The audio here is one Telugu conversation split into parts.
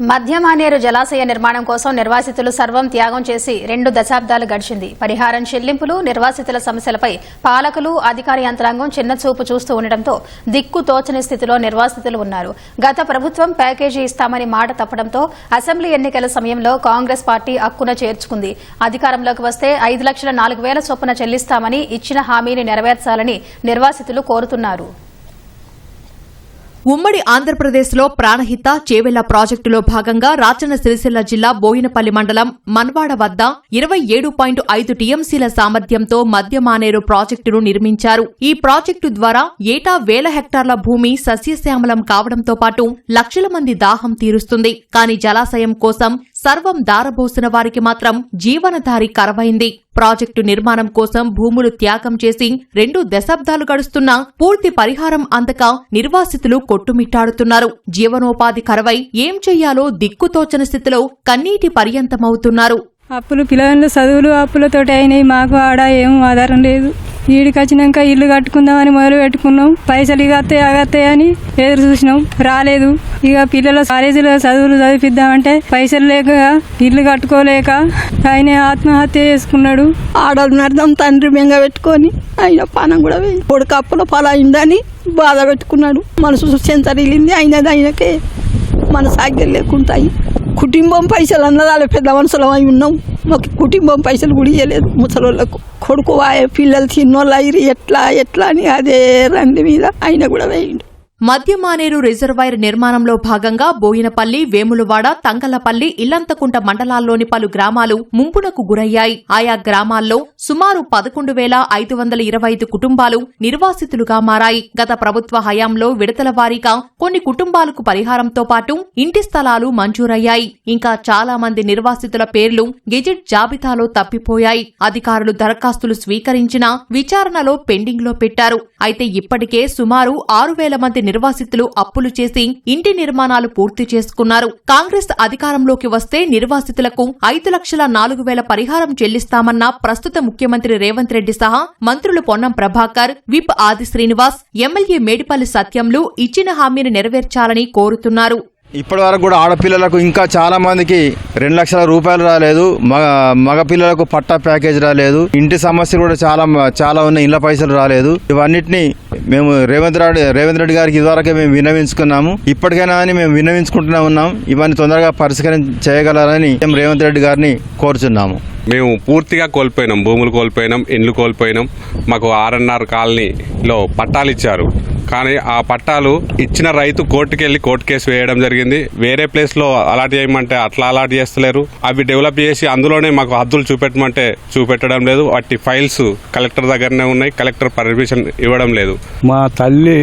మధ్యమానేరు జలాశయ నిర్మాణం కోసం నిర్వాసితులు సర్వం త్యాగం చేసి రెండు దశాబ్దాలు గడిచింది. పరిహారం చెల్లింపులు నిర్వాసితుల సమస్యలపై పాలకులు అధికార యంత్రాంగం చిన్నచూపు చూస్తూ ఉండటంతో దిక్కు తోచని స్థితిలో నిర్వాసితులు ఉన్నారు. గత ప్రభుత్వం ప్యాకేజీ ఇస్తామని మాట తప్పడంతో అసెంబ్లీ ఎన్నికల సమయంలో కాంగ్రెస్ పార్టీ అక్కున చేర్చుకుంది. అధికారంలోకి వస్తే ఐదు లక్షల నాలుగు వేల చొప్పున చెల్లిస్తామని ఇచ్చిన హామీని నెరవేర్చాలని నిర్వాసితులు కోరుతున్నారు. ఉమ్మడి ఆంధ్రప్రదేశ్లో ప్రాణహిత చేవెళ్ళ ప్రాజెక్టులో భాగంగా రాచన్న సిరిసిల్ల జిల్లా బోయినపల్లి మండలం మన్వాడ వద్ద ఇరవై ఏడు పాయింట్ ఐదు టీఎంసీల సామర్థ్యంతో మద్యమానేరు ప్రాజెక్టును నిర్మించారు. ఈ ప్రాజెక్టు ద్వారా ఏటా వేల హెక్టార్ల భూమి సస్యశ్యామలం కావడంతో పాటు లక్షల మంది దాహం తీరుస్తుంది. కానీ జలాశయం కోసం సర్వం దారబోసిన వారికి మాత్రం జీవనధారి కరవైంది ప్రాజెక్టు నిర్మాణం కోసం భూములు త్యాగం చేసి రెండు దశాబ్దాలు గడుస్తున్నా పూర్తి పరిహారం అందక నిర్వాసితులు కొట్టుమిట్టాడుతున్నారు. జీవనోపాధి కరవై ఏం చెయ్యాలో దిక్కుతోచని స్థితిలో కన్నీటి పర్యంతమవుతున్నారు. అప్పులు పిల్లల చదువులు అప్పులతోటి అయినాయి. మాకు ఆడ ఏం ఆధారం లేదు. ఈడికి వచ్చినాక ఇల్లు కట్టుకుందామని మొదలు పెట్టుకున్నాం. పైసలు ఇక వస్తాయి అని ఎదురు చూసినాం. రాలేదు. ఇక పిల్లల కాలేజీలో చదువులు చదివిద్దామంటే పైసలు లేక ఇల్లు కట్టుకోలేక ఆయన ఆత్మహత్య చేసుకున్నాడు. ఆడవాళ్ళని అర్థం తండ్రి బెంగ పెట్టుకొని ఆయన పానం కూడా వేయి కొడుకు అప్పుల పాలైందని బాధ పెట్టుకున్నాడు. మనసు చెంతరిల్లింది అయినది ఆయనకే. మన సాగ్యం లేకుంటాయి కుటుంబం పైసలు అన్నదాలు పెద్ద మనుషులం అయి ఉన్నాం. మాకు కుటుంబం పైసలు కూడా ఇవ్వలేదు ముసలోళ్ళకు. కొడుకు పిల్లలు తిన్నోళ్ళు అయ్యి ఎట్లా ఎట్లా అని అదే రండి మీద ఆయన కూడా వేయండి. మద్యమానేరు రిజర్వాయర్ నిర్మాణంలో భాగంగా బోయినపల్లి వేములవాడ తంగలపల్లి ఇల్లంతకుంట మండలాల్లోని పలు గ్రామాలు ముంపునకు గురయ్యాయి. ఆయా గ్రామాల్లో సుమారు పదకొండు వేల ఐదు వందల ఇరవై ఐదు కుటుంబాలు నిర్వాసితులుగా మారాయి. గత ప్రభుత్వ హయాంలో విడతల వారీగా కొన్ని కుటుంబాలకు పరిహారంతో పాటు ఇంటి స్థలాలు మంజూరయ్యాయి. ఇంకా చాలా మంది నిర్వాసితుల పేర్లు గెజిట్ జాబితాలో తప్పిపోయాయి. అధికారులు దరఖాస్తులు స్వీకరించినా విచారణలో పెండింగ్లో పెట్టారు. అయితే ఇప్పటికే సుమారు ఆరు వేల మంది నిర్వాసితులు అప్పులు చేసి ఇంటి నిర్మాణాలు పూర్తి చేసుకున్నారు. కాంగ్రెస్ అధికారంలోకి వస్తే నిర్వాసితులకు ఐదు లక్షల నాలుగు వేల పరిహారం చెల్లిస్తామన్న ప్రస్తుత ముఖ్యమంత్రి రేవంత్ రెడ్డి సహా మంత్రులు పొన్నం ప్రభాకర్ విప్ ఆది శ్రీనివాస్ ఎమ్మెల్యే మేడిపల్లి సత్యంలు ఇచ్చిన హామీని నెరవేర్చాలని కోరుతున్నారు. ఇప్పటి వరకు కూడా ఆడపిల్లలకు ఇంకా చాలా మందికి రెండు లక్షల రూపాయలు రాలేదు. మగ మగ పిల్లలకు పట్టా ప్యాకేజ్ రాలేదు. ఇంటి సమస్యలు కూడా చాలా చాలా ఉన్నాయి. ఇళ్ళ పైసలు రాలేదు. ఇవన్నిటిని మేము రేవంత్ రెడ్డి రేవంత్ రెడ్డి గారికి ఇదివరకే మేము విన్నవించుకున్నాము. ఇప్పటికైనా అని మేము విన్నవించుకుంటూనే ఉన్నాం. ఇవన్నీ తొందరగా పరిష్కారం చేయగలరని మేము రేవంత్ రెడ్డి గారిని కోరుచున్నాము. మేము పూర్తిగా కోల్పోయినాం. భూములు కోల్పోయినాం. ఇండ్లు కోల్పోయినాం. మాకు ఆర్ఎన్ఆర్ కాలనీలో పట్టాలు ఇచ్చారు. కానీ ఆ పట్టాలు ఇచ్చిన రైతు కోర్టుకు వెళ్ళి కోర్టు కేసు వేయడం జరిగింది. వేరే ప్లేస్లో అలాట్ చేయమంటే అట్లా అలాట్ చేస్తలేరు. అవి డెవలప్ చేసి అందులోనే మాకు హద్దులు చూపెట్టమంటే చూపెట్టడం లేదు. వాటి ఫైల్స్ కలెక్టర్ దగ్గరనే ఉన్నాయి. కలెక్టర్ పర్మిషన్ ఇవ్వడం లేదు. మా తల్లి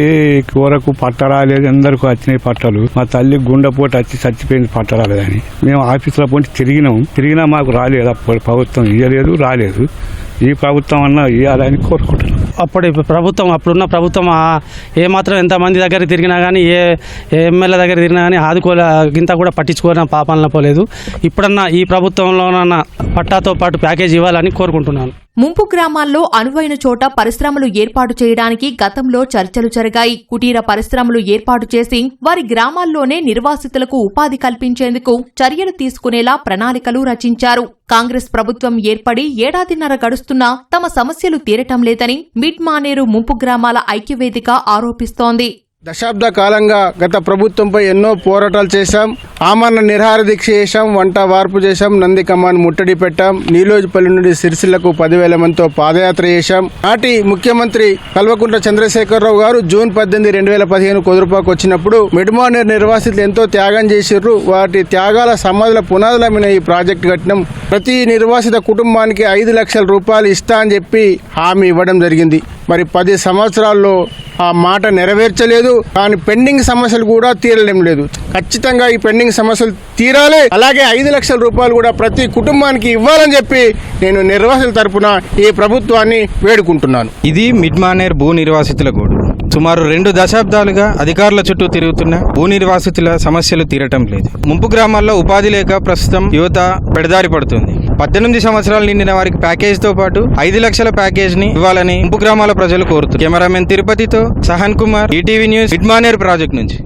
కూరకు పట్ట రాలేదు అందరికీ వచ్చినాయి పట్టలు. మా తల్లి గుండెపోటు వచ్చి చచ్చిపోయింది పట్ట రాలేదని మేము ఆఫీసులో పోటీ తిరిగినాం. తిరిగినా మాకు రాలేదు. అప్పుడు ప్రభుత్వం ఇవ్వలేదు రాలేదు. ఈ ప్రభుత్వం అన్నా ఇవ్వాలని కోరుకుంటున్నాం. అప్పటి ప్రభుత్వం అప్పుడున్న ప్రభుత్వం ఏమాత్రం ఏ మాత్రం ఎంతమంది దగ్గర తిరిగినా కానీ ఏ ఎమ్మెల్యే దగ్గర తిరిగినా కానీ ఆదుకోలే ఇంత కూడా పట్టించుకోవడం పాపాలన పోలేదు. ఇప్పుడన్నా ఈ ప్రభుత్వంలోనన్నా పట్టాతో పాటు ప్యాకేజ్ ఇవ్వాలని కోరుకుంటున్నాను. ముంపు గ్రామాల్లో అనువైన చోట పరిశ్రమలు ఏర్పాటు చేయడానికి గతంలో చర్చలు జరిగాయి. కుటీర పరిశ్రమలు ఏర్పాటు చేసి వారి గ్రామాల్లోనే నిర్వాసితులకు ఉపాధి కల్పించేందుకు చర్యలు తీసుకునేలా ప్రణాళికలు రచించారు. కాంగ్రెస్ ప్రభుత్వం ఏర్పడి ఏడాదిన్నర గడుస్తున్నా తమ సమస్యలు తీరటం లేదని మిడ్ మానేరు ముంపు గ్రామాల ఐక్యవేదిక ఆరోపిస్తోంది. దశాబ్ద కాలంగా గత ప్రభుత్వంపై ఎన్నో పోరాటాలు చేశాం. ఆమరణ నిరహార దీక్ష చేశాం. వంట వార్పు చేశాం. నంది కమాన్ ముట్టడి పెట్టాం. నీలోజిపల్లి నుండి సిరిసిల్లకు పదివేల మందితో పాదయాత్ర చేశాం. నాటి ముఖ్యమంత్రి కల్వకుంట్ల చంద్రశేఖరరావు గారు జూన్ పద్దెనిమిది రెండు వేల పదిహేను కొదురుపాకు వచ్చినప్పుడు మిడ్మానేర్ నిర్వాసితులు ఎంతో త్యాగం చేసిర్రు. వాటి త్యాగాల సమాధుల పునాదుల మీద ఈ ప్రాజెక్టు కట్టినాం ప్రతి నిర్వాసిత కుటుంబానికి ఐదు లక్షల రూపాయలు ఇస్తా అని చెప్పి హామీ ఇవ్వడం జరిగింది. మరి పది సంవత్సరాల్లో ఆ మాట నెరవేర్చలేదు కానీ పెండింగ్ సమస్యలు కూడా తీరడం లేదు. ఖచ్చితంగా ఈ పెండింగ్ సమస్యలు తీరాలి. అలాగే ఐదు లక్షల రూపాయలు కూడా ప్రతి కుటుంబానికి ఇవ్వాలని చెప్పి నేను నిర్వాసితుల తరపున ఈ ప్రభుత్వాన్ని వేడుకుంటున్నాను. ఇది మిడ్మానేర్ భూ నిర్వాసితుల గూడు. సుమారు రెండు దశాబ్దాలుగా అధికారుల చుట్టూ తిరుగుతున్న భూ నిర్వాసితుల సమస్యలు తీరటం లేదు. ముంపు గ్రామాల్లో ఉపాధి లేక ప్రస్తుతం యువత పెడదారి పడుతుంది. పద్దెనిమిది సంవత్సరాలు నిండిన వారికి ప్యాకేజ్తో పాటు ఐదు లక్షల ప్యాకేజ్ని ఇవ్వాలని ముంపు గ్రామాల ప్రజలు కోరుతున్నారు. Cameraman తిరుపతితో Sahan Kumar ETV news Mid Manair project నుంచి.